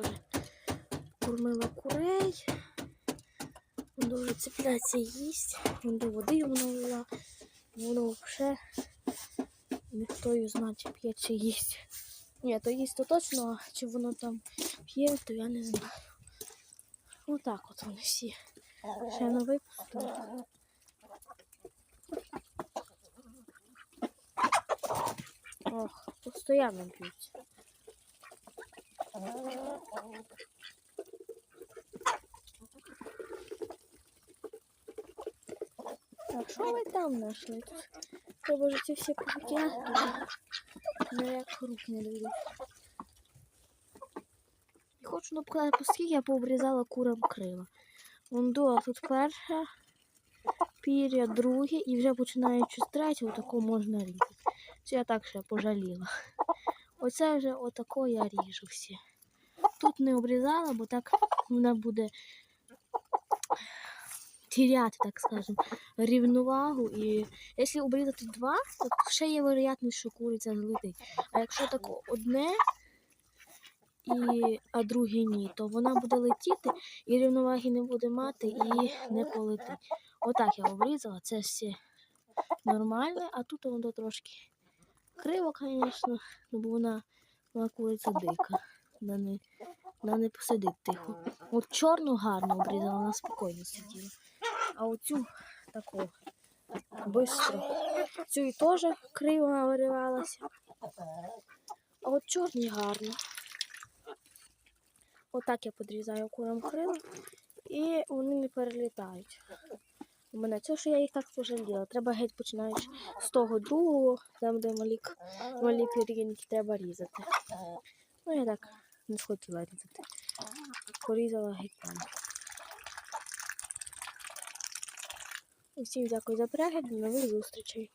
теж кормила курей. Він дуже цепляться їсть. Він до води йому налила. Воно взагалі ніхто її знає, п'є чи їсть. Ні, то їсть то точно, а чи воно там п'є, то я не знаю. Отак от вони всі. Ще не випустили. Ох, постоянно п'ють. Так, що ви там знайшли? Тут треба ж ці всі кубики. Ну як рук не дойду. І хочу написати, оскільки я пообрізала курам крила. Вон до тут перша, пір'я друге і вже починаючи з третього, тако можна різати. Це я так ще пожаліла. Оце вже отако я ріжу всі. Тут не обрізала, бо так вона буде тіряти, так скажемо, рівновагу. І якщо обрізати два, то ще є вероятність, що куриця злетить. А якщо так одне, і, а друге ні, то вона буде летіти і рівноваги не буде мати і не полетить. Отак я обрізала, це все нормально, а тут воно трошки криво, звісно, бо вона, вона куриця дика. Вона не, вона не посидить тихо. От чорну гарно обрізала, вона спокійно сиділа. А оцю таку бистро. Цю і теж криво виривалася. А от чорні гарно. Отак я подрізаю курам крила і вони не перелітають. У мене це, що я їх так пожаліла. Треба геть починаючи з того другого, там, де малі, малі пір'їнки треба різати. Ну, я так не схотіла різати. Порізала геть там. І всім дякую за перегляд, до нових зустрічей.